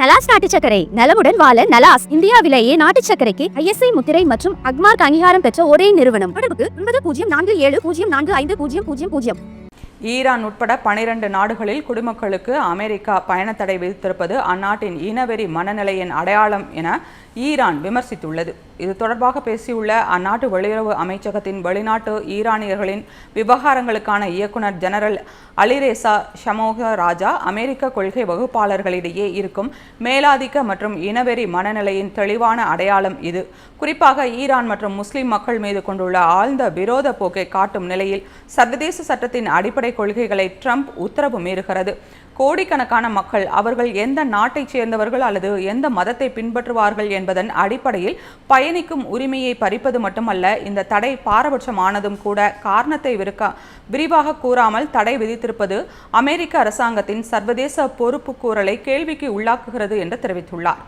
நலாஸ் நாட்டு சக்கரை நலமுடன் வாழ நலாஸ் இந்தியாவிலேயே நாட்டு சக்கரைக்கு ஐஎஸ்ஐ முத்திரை மற்றும் அக்மார்க் அங்கீகாரம் பெற்ற ஒரே நிறுவனம். தொடர்புக்கு ஒன்பது பூஜ்ஜியம் நான்கு ஏழு பூஜ்ஜியம் நான்கு ஐந்து பூஜ்ஜியம் பூஜ்ஜியம் பூஜ்ஜியம். ஈரான் உட்பட பனிரெண்டு நாடுகளில் குடிமக்களுக்கு அமெரிக்கா பயணத்தடை விதித்திருப்பது அந்நாட்டின் இனவெறி மனநிலையின் அடையாளம் என ஈரான் விமர்சித்துள்ளது. இது தொடர்பாக பேசியுள்ள அந்நாட்டு வெளியுறவு அமைச்சகத்தின் வெளிநாட்டு ஈரானியர்களின் விவகாரங்களுக்கான இயக்குனர் ஜெனரல் அலிரேசா ஷமோக ராஜா அமெரிக்க கொள்கை வகுப்பாளர்களிடையே இருக்கும் மேலாதிக்க மற்றும் இனவெறி மனநிலையின் தெளிவான அடையாளம் இது. குறிப்பாக ஈரான் மற்றும் முஸ்லிம் மக்கள் மீது கொண்டுள்ள ஆழ்ந்த விரோத போக்கை காட்டும் நிலையில் சர்வதேச சட்டத்தின் அடிப்படை கொள்கைகளை ட்ரம்ப் உத்தரவு மீறுகிறது. கோடிக்கணக்கான மக்கள் அவர்கள் எந்த நாட்டைச் சேர்ந்தவர்கள் அல்லது எந்த மதத்தை பின்பற்றுவார்கள் என்பதன் அடிப்படையில் பயணிக்கும் உரிமையை பறிப்பது மட்டுமல்ல இந்த தடை பாரபட்சமானதும் கூட காரணத்தை விருக்க விரிவாக கூறாமல் தடை விதித்திருப்பது அமெரிக்க அரசாங்கத்தின் சர்வதேச பொறுப்புக்கூறலை கேள்விக்கு உள்ளாக்குகிறது என்று தெரிவித்துள்ளார்.